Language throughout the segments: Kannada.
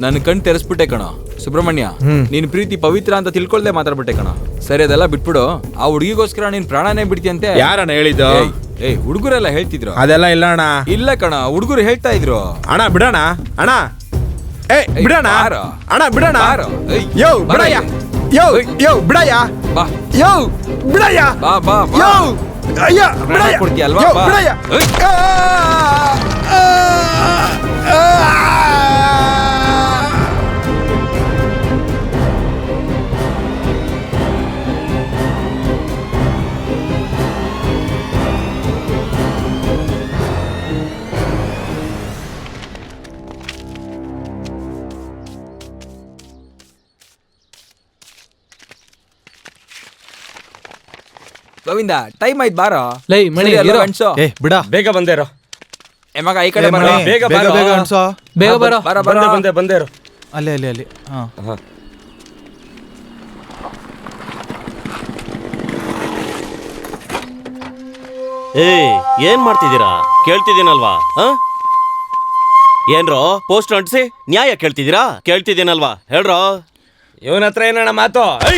ನನ್ನ ಕಣ್ ತೆರೆಸ್ಬಿಟ್ಟೆ ಕಣ. ಸುಬ್ರಹ್ಮಣ್ಯ ನೀನ್ ಪ್ರೀತಿ ಪವಿತ್ರ ಅಂತ ತಿಳ್ಕೊಳ್ದೆ ಮಾತಾಡ್ಬಿಟ್ಟೆ ಕಣ. ಸರಿ ಅದೆಲ್ಲ ಬಿಟ್ಬಿಡು. ಆ ಹುಡುಗಿಗೋಸ್ಕರ ನೀನ್ ಪ್ರಾಣನೇ ಬಿಡ್ತೀಯಂತೆ. ಯಾರಣ್ಣ ಹೇಳಿದ್ದು? ಏಯ್, ಏಯ್ ಹುಡುಗರೆಲ್ಲ ಹೇಳ್ತಿದ್ರು. ಅದೆಲ್ಲ ಇಲ್ಲ ಅಣ್ಣ. ಇಲ್ಲ ಕಣ ಹುಡುಗರು ಹೇಳ್ತಾ ಇದ್ರು. ಅಣ್ಣ ಬಿಡೋಣ ಅಣ್ಣ. ಏ ಏಯ್, ಬಿಡೋಣ ಬಾರೋ. ಅಣ್ಣ ಬಿಡೋಣ ಬಾರೋ. ಏಯ್, ಯೋ ಬಾರೋ. ಬಿಡಯ್ಯ. ಯೋ ಏಯ್. ಯೋ ಬಿಡಯ್ಯ. ಬಾ. ಯೋ ಬಿಡಯ್ಯ. ಬಾ ಬಾ ಬಾ. ಯೋ ಅಯ್ಯ ಬಿಡಯ್ಯ. ಕೊಡ್ತೀಯ ಅಲ್ವಾ? ಯೋ ಬಾ. ಬಿಡಯ್ಯ. ಏಯ್. ಆ, ಆ, ಆ, ಆ. ಗೋವಿಂದ ಟೈಮ್ ಆಯ್ತು ಬಾರೋ. ಲೈ, ಮಣಿ, ಇರೋ. ಗಂಡ್ಸು? ಏ ಬಿಡ. ಬೇಗ ಬಂದೆ ಇರೋ ಏ ಮಗ ಈ ಕಡೆ ಏ, ಬರೋ. ಮಣಿ, ಬೇಗ ಬೇಗ ಬಾರೋ. ಬೇಗ ಅನ್ಸೋ. ಬೇಗ ಬರೋ. ಬರ ಬಂದೆ ಬರ. ಬಂದೆ ಬಂದೇ ಇರೋ ಅಲ್ಲೇ ಅಲ್ಲಿ. ಅಲ್ಲಿ ಹಾ. ಏಯ್ ಏನ್ ಮಾಡ್ತಿದ್ದೀರಾ? ಕೇಳ್ತಿದ್ದೀನಲ್ವಾ? ಹ? ಏನ್ರೋ ಪೋಸ್ಟ್ ಅಂಟಿಸಿ ನ್ಯಾಯ ಕೇಳ್ತಿದ್ದೀರಾ? ಕೇಳ್ತಿದ್ದೀನಲ್ವಾ? ಹೇಳ್ರೋ. ಇವನ ಹತ್ರ ಏನಣ್ಣ ಮಾತು ಐ!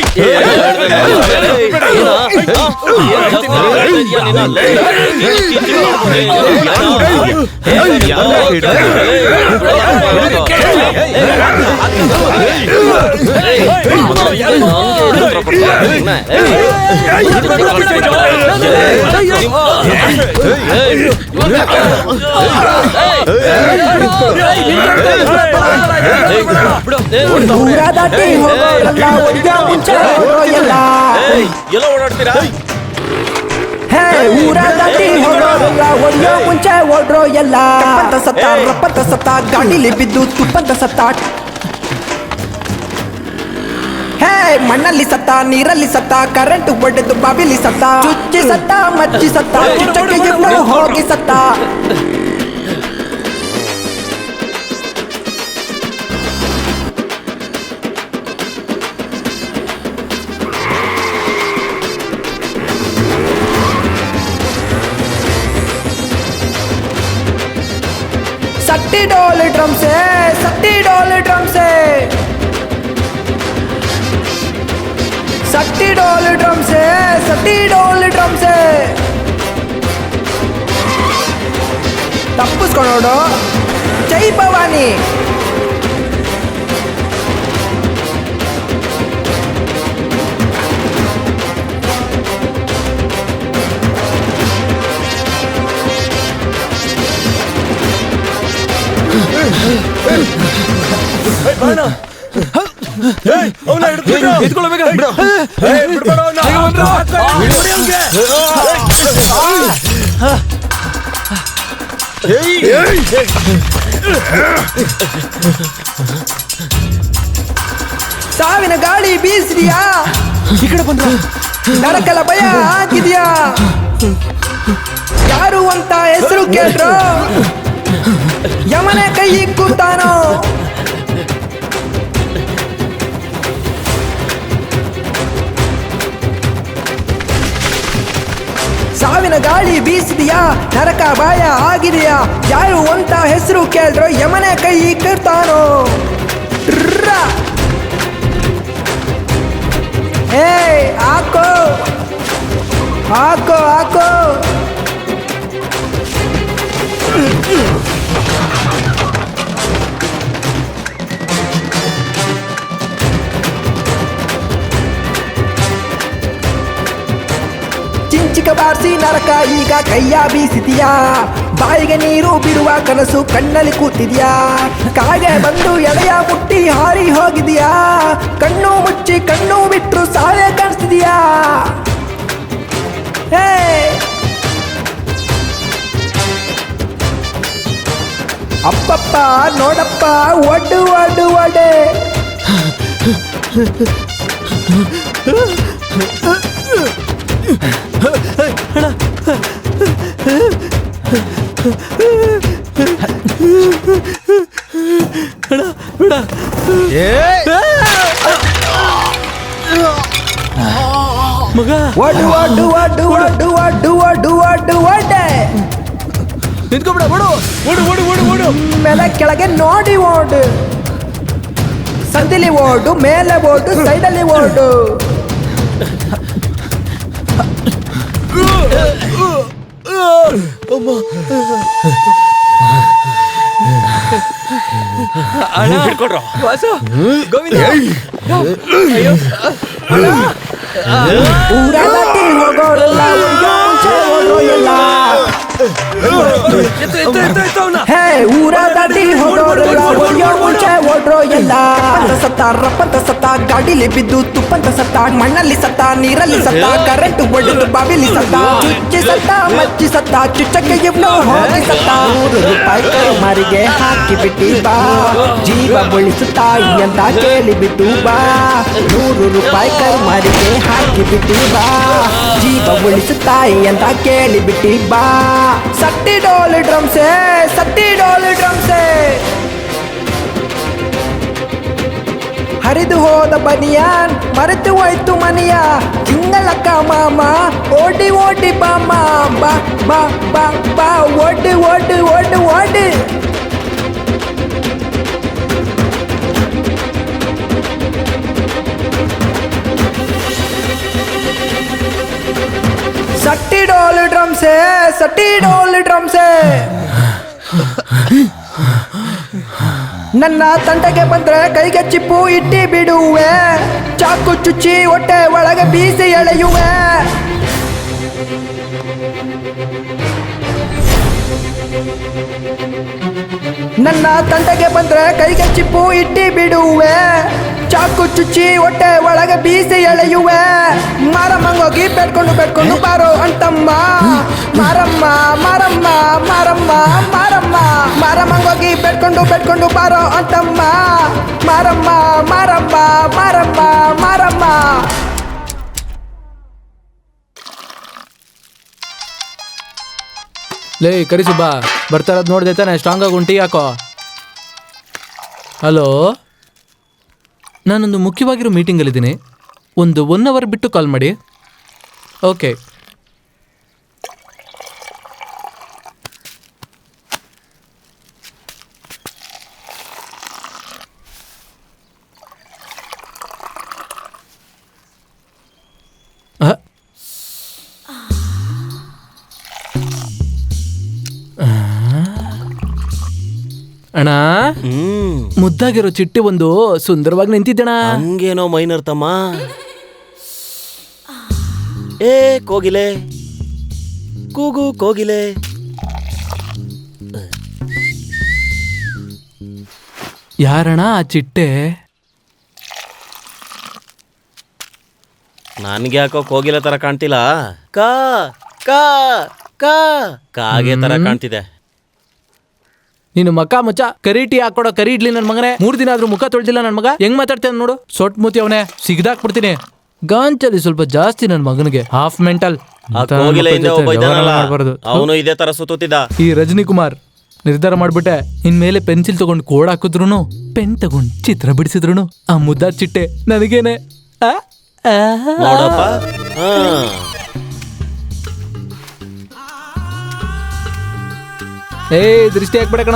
ಊರ ದಾಟಿ ಎಲ್ಲ ಓಡಾಡ್ತೀರಾ? ಹೇ ಮುಂಚೆ ಓಡ್ರೋ ಎಲ್ಲ. ಸತ್ತ ರಪ್ಪಂತ ಸತ್ತ ಗಾಡಿಲಿ ಬಿದ್ದು ತುಪ್ಪಂತ ಸತ್ತ. ಹೇ ಮಣ್ಣಲ್ಲಿ ಸತ್ತ ನೀರಲ್ಲಿ ಸತ್ತ ಕರೆಂಟ್ ಒಡೆದು ಬಾಬಿಲಿ ಸತ್ತ. ಚುಚ್ಚಿ ಸತ್ತ ಮಚ್ಚಿ ಸತ್ತ ಚುಚ್ಚಕ್ಕೆ ಹೋಗಿ ಸತ್ತ. सट्टी डॉल ड्रम से, सट्टी डॉल ड्रम से। सट्टी डॉल ड्रम से, सट्टी डॉल ड्रम से। తప్పుకొనోడు జై భవానీ ಸಾವಿನ ಗಾಳಿ ಬೀಸಿದ್ಯಾ ಈ ಕಡೆ ಬಂದ ನರಕಲ ಭಯ ಆಗಿದ್ಯಾ ಯಾರು ಅಂತ ಹೆಸರು ಕೇಳ್ರು ಯಮನೆ ಕೈ ಕೂತಾನೋ ಸಾವಿನ ಗಾಳಿ ಬೀಸಿದೆಯಾ? ನರಕ ಬಾಯ ಆಗಿದೆಯಾ? ಯಾರು ಅಂತ ಹೆಸರು ಕೇಳಿದ್ರು ಯಮನೆ ಕೈ ಕರ್ತಾನೋ. ಏ ಹಾಕೋ ಹಾಕೋ. ಚಿಂಚಿಕ ಬಾರಿಸಿ ನರಕ, ಈಗ ಕೈಯ ಬೀಸಿದ್ಯಾ? ಬಾಯಿಗೆ ನೀರು ಬಿಡುವ ಕನಸು ಕಣ್ಣಲ್ಲಿ ಕೂತಿದ್ಯಾ? ಕಾಗೆ ಬಂದು ಎಳೆಯ ಮುಟ್ಟಿ ಹಾರಿ ಹೋಗಿದ್ಯಾ? ಕಣ್ಣು ಮುಚ್ಚಿ ಕಣ್ಣು ಬಿಟ್ಟರು ಸಾವೇ ಕಾಣಿಸ್ತಿದ್ಯಾ? ಅಪ್ಪಪ್ಪ, ನೋಡಪ್ಪ ಒಡ್ಡು ಒಡ್ಡು ಒಡೆ. ಒಡ್ಡು ಒಡ್ಡು ಒಡ್ಡು ಒಡ್ಡು ಒಡ್ಡು ಒಡ್ಡು ಒಡ್ಡು ಒಡ್ಡೆ ನಿಂತ್ಕೊಬಿಡ ಬಿಡು ಓಡು ಓಡು ಓಡು ಓಡು ಮೇಲೆ ಕೆಳಗೆ ನೋಡಿ ಓಡು ಸಂದಿಲಿ ಓಡು ಮೇಲೆ ಓಡು ಸೈಡಲ್ಲಿ ಓಡು ಹಿಡ್ಕೊಡ್ರೋ ವಾಸು ಗೋವಿಂದ ದಾಟಿ ಹೋಗೋರೆಲ್ಲ ಊರಿಗೆ ಮುಂಚೆ ಹೇ ಊರ ದಾಟಿ ಹೋಗೋರೆಲ್ಲ ಊರಿಗೆ ಮುಂಚೆ ಓಡ್ರೋ ಎಲ್ಲ. ಸತ್ತ ರಪ್ಪಂತ ಸತ್ತ, ಗಾಡಿಲಿ ಬಿದ್ದು ತುಪ್ಪಂತ ಸತ್ತ, ಮಣ್ಣಲ್ಲಿ ಸತ್ತ, ನೀರಲ್ಲಿ ಸತ್ತ, ಕರೆಂಟ್ ಒಡೆದು ಬಾವಿಲಿ ಸತ್ತ, ಚುಚ್ಚಿ ಸತ್ತ, ಮಚ್ಚಿ ಸತ್ತ, ಚುಚ್ಚಕ್ಕೆ ಇವ್ನು ಸತ್ತ. ನೂರು ರೂಪಾಯಿ ಕೈಮಾರಿಗೆ ಹಾಕಿ ಬಿಟ್ಟಿ ಬಾ. ಜೀವ ಉಳಿಸುತ್ತಾಯಿ ಅಂತ ಕೇಳಿ ಬಿಟ್ಟು ಬಾ. ನೂರು ರೂಪಾಯಿ ಕೈಮಾರಿಗೆ ಹಾಕಿ ಬಿಟ್ಟಿ ಬಾ. ಜೀವ ಉಳಿಸುತ್ತಾಯಿ ಅಂತ ಕೇಳಿ ಬಿಟ್ಟಿ ಬಾ. ಸಟ್ಟಿ ಡೋಲ್ ಡ್ರಮ್ಸೆ ಸಟ್ಟಿ ಡೋಲ್ ಡ್ರಮ್ಸೆ ಹರಿದು ಹೋದ ಬನಿಯಾನ್ ಮರೆತು ಹೋಯ್ತು ಮನೆಯ ಚಿಂಗಳಕ್ಕ ಮಾಮ ಓಡಿ ಓಡಿ ಬಾಮ ಬಾ ಬಾ ಬಾ ಬಾ ಓಡಿ ಓಡಿ ಓಡಿ ಓಡಿ ಡ್ರಮ್ಸೆ ಸಟ್ಟಿ ಡೋಲ್ ಡ್ರಮ್ಸೆ ನನ್ನ ತಂಡಕ್ಕೆ ಬಂದ್ರೆ ಕೈಗೆ ಚಿಪ್ಪು ಇಟ್ಟಿ ಬಿಡುವೆ. ಚಾಕು ಚುಚ್ಚಿ ಹೊಟ್ಟೆ ಒಳಗೆ ಬೀಸಿ ಎಳೆಯುವೆ. ನನ್ನ ತಂಟೆಗೆ ಬಂದ್ರೆ ಕೈಗೆ ಚಿಪ್ಪು ಇಟ್ಟಿ ಬಿಡುವೆ. ಚಾಕು ಚುಚ್ಚಿ ಹೊಟ್ಟೆ ಒಳಗೆ ಬೀಸಿ ಎಳೆಯುವೆ. ಮಾರಮ್ಮಂಗೋಗಿ ಬೇಡ್ಕೊಂಡು ಬೇಡ್ಕೊಂಡು ಬಾರೋ ಅಂತಮ್ಮ. ಮಾರಮ್ಮ ಮಾರಮ್ಮ ಮಾರಮ್ಮ ಮಾರಮ್ಮ. ಮಾರಮ್ಮಂಗೋಗಿ ಬೇಡ್ಕೊಂಡು ಬೇಡ್ಕೊಂಡು ಬಾರೋ ಅಂತಮ್ಮ. ಮಾರಮ್ಮ ಮಾರಮ್ಮ ಮಾರಮ್ಮ ಮಾರಮ್ಮ. ಲೇ ಕರಿ ಸುಬ್ಬ ಬರ್ತಾರದ್ ನೋಡ್ದೆ ತಾನೆ ಸ್ಟ್ರಾಂಗ್ ಆಗಿ ಉಂಟಿ, ಯಾಕೋ? ಹಲೋ ನಾನೊಂದು ಮುಖ್ಯವಾಗಿರೋ ಮೀಟಿಂಗಲ್ಲಿದ್ದೀನಿ ಒಂದು ಒನ್ ಅವರ್ ಬಿಟ್ಟು ಕಾಲ್ ಮಾಡಿ. ಓಕೆ ಅಣ್ಣ? ಮುದ್ದಾಗಿರೋ ಚಿಟ್ಟಿ ಒಂದು ಸುಂದರವಾಗಿ ನಿಂತಿದ್ದಣ ಹಂಗೇನೋ ಮೈನರ್ ತಮ್ಮ. ಏ ಕೋಗಿಲೆ. ಕೂಗು ಕೋಗಿಲೆ. ಯಾರಣ ಆ ಚಿಟ್ಟೆ? ನನ್ಗೆ ಯಾಕೋ ಕೋಗಿಲೆ ತರ ಕಾಣ್ತಿಲ್ಲ. ಕಾ ಕಾ ಕಾ. ಕಾಗೆ ತರ ಕಾಣ್ತಿದೆ. ನೀನು ಮಕ್ಕ ಮುಚ್ಚ ಕರಿಟಿ ಹಾಕೊಡೋ ಕರಿ ಇಡ್ಲಿ ನನ್ ಮಗನೇ. ಮೂರ್ ದಿನ ಆದ್ರೂ ಮುಖ ತೊಳ್ದಿಲ್ಲ ನನ್ ಮಗ. ಹೆಂಗ್ ಮಾತಾಡ್ತೇನೆ ನೋಡು. ಸೊಟ್ ಮೂತಿ ಅವನೇ ಸಿಗ್ದಾಕ್ಬಿಡ್ತೀನಿ. ಗಾಂಚಲಿ ಸ್ವಲ್ಪ ಜಾಸ್ತಿ ನನ್ ಮಗನಿಗೆ. ಹಾಫ್ ಮೆಂಟಲ್ ಅವನು ಇದೇ ತರ ಸುತ್ತಿದ್ದ ಈ ರಜನಿ ಕುಮಾರ್ ನಿರ್ಧಾರ ಮಾಡ್ಬಿಟ್ಟೆ. ಇನ್ಮೇಲೆ ಪೆನ್ಸಿಲ್ ತಗೊಂಡು ಕೋಡ್ ಹಾಕಿದ್ರು ಪೆನ್ ತಗೊಂಡ್ ಚಿತ್ರ ಬಿಡಿಸಿದ್ರು ಆ ಮುದ್ದಾದ ಚಿಟ್ಟೆ ನನಗೇನೆ. ಏ ದೃಷ್ಟಿ ಹಾಕ್ಬಿಡ ಕಣ.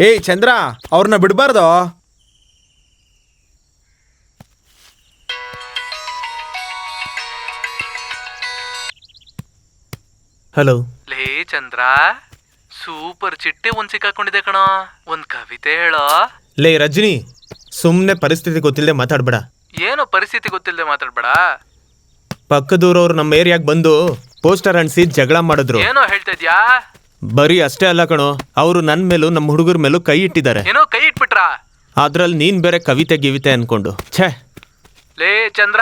ಏಯ್ ಚಂದ್ರ ಅವ್ರನ್ನ ಬಿಡಬಾರ್ದು. ಹಲೋ. ಲೇ ಚಂದ್ರ ಸೂಪರ್ ಚಿಟ್ಟೆ ಒಂದ್ ಸಿಕ್ಕಾಕೊಂಡಿದೆ ಕಣ. ಒಂದ್ ಕವಿತೆ ಹೇಳೋ. ಲೇ ರಜನಿ ಸುಮ್ಮನೆ ಪರಿಸ್ಥಿತಿ ಗೊತ್ತಿಲ್ಲದೆ ಮಾತಾಡ್ಬೇಡ. ಏನೋ ಪರಿಸ್ಥಿತಿ ಗೊತ್ತಿಲ್ಲದೆ ಮಾತಾಡ್ಬೇಡ. ಪಕ್ಕದೂರವ್ರು ನಮ್ಮ ಏರಿಯಾಗ್ ಬಂದು ಪೋಸ್ಟರ್ ಅಂಟಿಸಿ ಜಗಳ ಮಾಡಿದ್ರು. ಏನೋ ಹೇಳ್ತಾ ಇದ್ಯಾ? ಬರೀ ಅಷ್ಟೇ ಅಲ್ಲ ಕಣೋ ಅವರು ನನ್ನ ಮೇಲೂ ನಮ್ಮ ಹುಡುಗರ ಮೇಲೂ ಕೈ ಇಟ್ಟಿದ್ದಾರೆ. ಏನೋ ಕೈ ಇಟ್ಬಿಟ್ರಾ? ಅದ್ರಲ್ಲಿ ನೀನ್ ಬೇರೆ ಕವಿತೆ ಗಿವಿತೆ ಅನ್ಕೊಂಡು. ಛೇ. ಲೇ ಚಂದ್ರ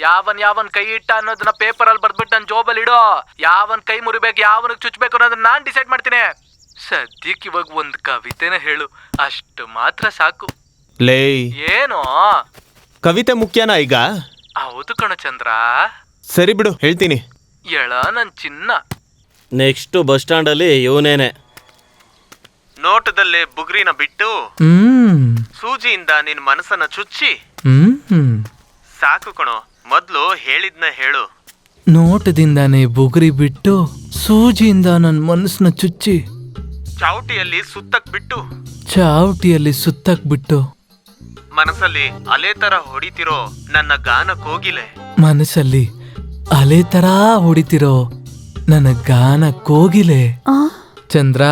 ಯಾವನ್ ಯಾವನ್ ಕೈ ಇಟ್ಟ ಅನ್ನೋದನ್ನ ಪೇಪರ್ ಅಲ್ಲಿ ಬರ್ದ್ಬಿಟ್ಟು ನನ್ ಜೋಬಲ್ಲಿ ಇಡೋ. ಯಾವನ್ ಕೈ ಮುರಿಬೇಕು ಯಾವನಿಗೆ ಚುಚ್ಬೇಕು ಅನ್ನೋದನ್ನ ನಾನ್ ಡಿಸೈಡ್ ಮಾಡ್ತೀನಿ. ಸದ್ಯಕ್ಕೆ ಇವಾಗ ಒಂದ್ ಕವಿತೆನ ಹೇಳು. ಅಷ್ಟು ಮಾತ್ರ ಸಾಕು. ಲೇ. ಏನೋ? ಕವಿತೆ ಮುಖ್ಯನಾ ಈಗ? ಹೌದು ಕಣ ಚಂದ್ರ. ಸರಿ ಬಿಡು ಹೇಳ್ತೀನಿ. ಎಳ ನನ್ ಚಿನ್ನ. ನೆಕ್ಸ್ಟ್ ಬಸ್ ಸ್ಟ್ಯಾಂಡ್ ಅಲ್ಲಿ ಇವನೇನೆ. ನೋಟದಲ್ಲಿ ಬುಗ್ರಿನ ಬಿಟ್ಟು ಹ್ಮ್. ಸೂಜಿಯಿಂದ ನಿನ್ ಮನಸ್ಸನ್ನ ಚುಚ್ಚಿ. ಹ್ಮ್. ಸಾಕು ಕಣೋ ಮೊದ್ಲು ಹೇಳಿದ್ನ ಹೇಳು. ನೋಟದಿಂದಾನೇ ಬುಗುರಿ ಬಿಟ್ಟು ಸೂಜಿಯಿಂದ ನನ್ನ ಮನಸ್ಸನ್ನ ಚುಚ್ಚಿ. ಚಾವಟಿಯಲ್ಲಿ ಸುತ್ತಕ್ ಬಿಟ್ಟು. ಚಾವಟಿಯಲ್ಲಿ ಸುತ್ತಕ್ ಬಿಟ್ಟು. ಮನಸ್ಸಲ್ಲಿ ಅಲೆ ತರ ಹೊಡಿತಿರೋ ನನ್ನ ಗಾನ ಕೋಗಿಲೆ. ಮನಸ್ಸಲ್ಲಿ ಅಲೆ ತರ ಹೊಡಿತಿರೋ ನನ್ನ ಗಾನ ಕೋಗಿಲೆ. ಆ? ಚಂದ್ರ.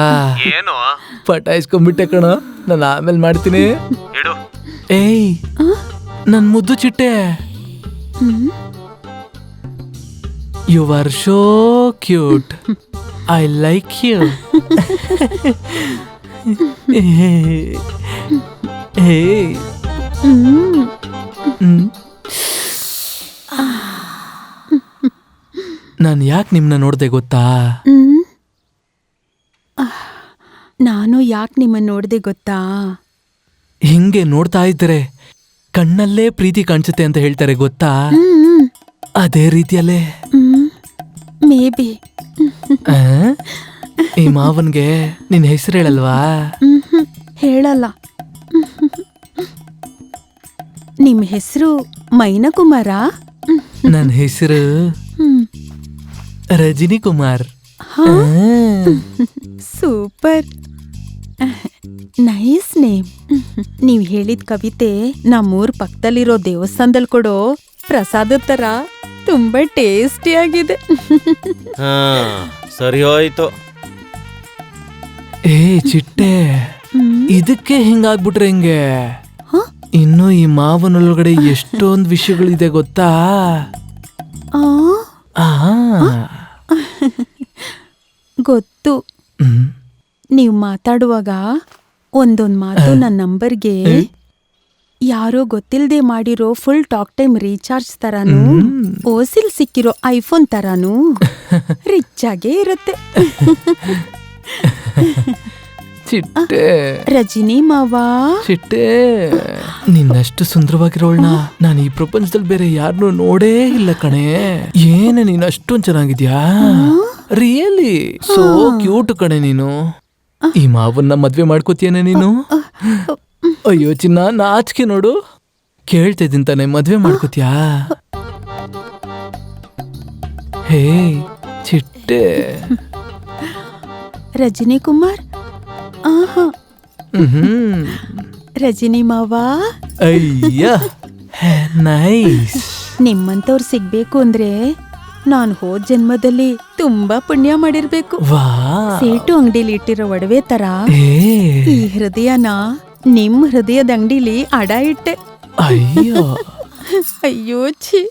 ಏನೋ? ಪಟಾಯಿಸ್ಕೊಂಡ್ಬಿಟ್ಟೆ ಕಣ. ನಾನು ಆಮೇಲೆ ಮಾಡ್ತೀನಿ. ಇಡು. ಏಯ್ ನನ್ ಮುದ್ದು ಚಿಟ್ಟೆ. ಹ್ಮ್. You are so cute I like you hmm. ನಾನು ಯಾಕೆ ನಿಮ್ಮನ್ನ ನೋಡ್ದೆ ಗೊತ್ತಾ? ಹ್ಮ್? ಆಹ್, ನಾನು ಯಾಕೆ ನಿಮ್ಮನ್ನ ನೋಡ್ದೆ ಗೊತ್ತಾ? ಹಿಂಗೆ ನೋಡ್ತಾ ಇದ್ರೆ ಕಣ್ಣಲ್ಲೇ ಪ್ರೀತಿ ಕಾಣಿಸುತ್ತೆ ಅಂತ ಹೇಳ್ತಾರೆ ಗೊತ್ತಾ? ಹ್ಮ್ ಅದೇ ರೀತಿಯಲ್ಲೇ. Maybe maybe. ಆ? ಈ ಮಾವನ್ಗೆ ನಿನ್ ಹೆಸರು ಹೇಳಲ್ವಾ? ಹ್ಮ್ ಹೇಳಲ್ಲ. ನಿಮ್ಮ ಹೆಸರು ಮೈನಕುಮಾರ? ನನ್ನ ಹೆಸರು ರಜನಿ ಕುಮಾರ್ ಹಾ ಸೂಪರ್. Nice name. ನೀವ್ ಹೇಳಿದ ಕವಿತೆ ನಮ್ಮೂರ್ ಪಕ್ಕದಲ್ಲಿರೋ ದೇವಸ್ಥಾನದಲ್ಲಿ ಕೊಡೋ ಪ್ರಸಾದ ತರ ತುಂಬಾ ಟೇಸ್ಟಿಯಾಗಿದೆ ಹಾ ಸರಿ ಹೋಯ್ತು. ಏ ಚಿಟ್ಟೆ ಇದಕ್ಕೆ ಹಿಂಗಾಗ್ಬಿಟ್ರೆ ಹೆಂಗೆ? ಹ? ಇನ್ನು ಈ ಮಾವನೊಳಗಡೆ ಎಷ್ಟೊಂದ್ ವಿಷಯಗಳಿದೆ ಗೊತ್ತಾ? ಆ, ಆ. ಗೊತ್ತು. ನೀವು ಮಾತಾಡುವಾಗ ಒಂದೊಂದು ಮಾತು ನನ್ನ ನಂಬರ್ಗೆ ಯಾರೋ ಗೊತ್ತಿಲ್ಲದೆ ಮಾಡಿರೋ ಫುಲ್ ಟಾಕ್ ಟೈಮ್ ರೀಚಾರ್ಜ್ ತರಾನು ಓಸಿಲ್ ಸಿಕ್ಕಿರೋ ಐಫೋನ್ ತರಾನು ರಿಚ್ ಆಗೇ ಇರುತ್ತೆ. ಚಿಟ್ಟೆ ರಜಿನಿ ಮಾವಾ. ಚಿಟ್ಟೆ ನಿನ್ನಷ್ಟು ಸುಂದರವಾಗಿರೋಳ್ನ ನಾನು ಈ ಪ್ರಪಂಚದಲ್ಲಿ ಬೇರೆ ಯಾರನ್ನೂ ನೋಡೇ ಇಲ್ಲ ಕಣೆ. ಏನೇ ನೀನು ಅಷ್ಟೊಂದ್ ಚೆನ್ನಾಗಿದ್ಯಾ? ರಿಯಲಿ ಸೋ ಕ್ಯೂಟ್ ಕಣೆ ನೀನು. ಈ ಮಾವನ್ನ ಮದ್ವೆ ಮಾಡ್ಕೋತೀಯನೆ ನೀನು? ಅಯ್ಯೋ ಚಿನ್ನ ನಾಚಿಕೆ ನೋಡು. ಕೇಳ್ತಾ ಇದ್ದೀನಿ ತಾನೆ ಮದ್ವೆ ಮಾಡ್ಕೋತೀಯಾ? ಹೇ ಚಿಟ್ಟೆ ರಜನಿ ಕುಮಾರ್ ಆಹಾ. ಹ್ಮ್. ಮಾವ. ಅಯ್ಯ ನೈಸ್. ನಿಮ್ಮಂತವ್ರು ಸಿಗ್ಬೇಕು ಅಂದ್ರೆ ನಾನು ಹೋದ್ ಜನ್ಮದಲ್ಲಿ ತುಂಬಾ ಪುಣ್ಯ ಮಾಡಿರ್ಬೇಕು. ಸೀಟು ಸೇಟು ಅಂಗಡಿಲಿ ಇಟ್ಟಿರೋ ಒಡವೆ ತರ. ಈ ಹೃದಯನ ನಿಮ್ ಹೃದಯದ ಅಂಗಡಿಲಿ ಅಡ ಇಟ್ಟೆ. ಅಯ್ಯೋ. ಅಯ್ಯೋ ಛೀ.